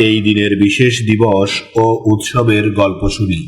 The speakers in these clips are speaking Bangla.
এই দিনের বিশেষ দিবস ও উৎসবের গল্প শুনি।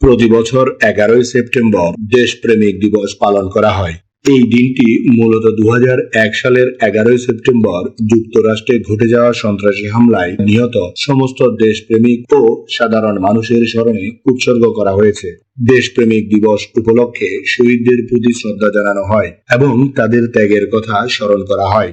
প্রতি বছর এগারোই সেপ্টেম্বর দেশপ্রেমিক দিবস পালন করা হয়। এই দিনটি মূলত দুহাজার এক সালের এগারোই সেপ্টেম্বর যুক্তরাষ্ট্রে ঘটে যাওয়া সন্ত্রাসী হামলায় নিহত সমস্ত দেশপ্রেমিক ও সাধারণ মানুষের স্মরণে উৎসর্গ করা হয়েছে। দেশপ্রেমিক দিবস উপলক্ষে শহীদদের প্রতি শ্রদ্ধা জানানো হয় এবং তাদের ত্যাগের কথা স্মরণ করা হয়।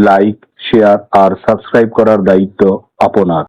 লাইক শেয়ার আর সাবস্ক্রাইব করার দায়িত্ব আপনার।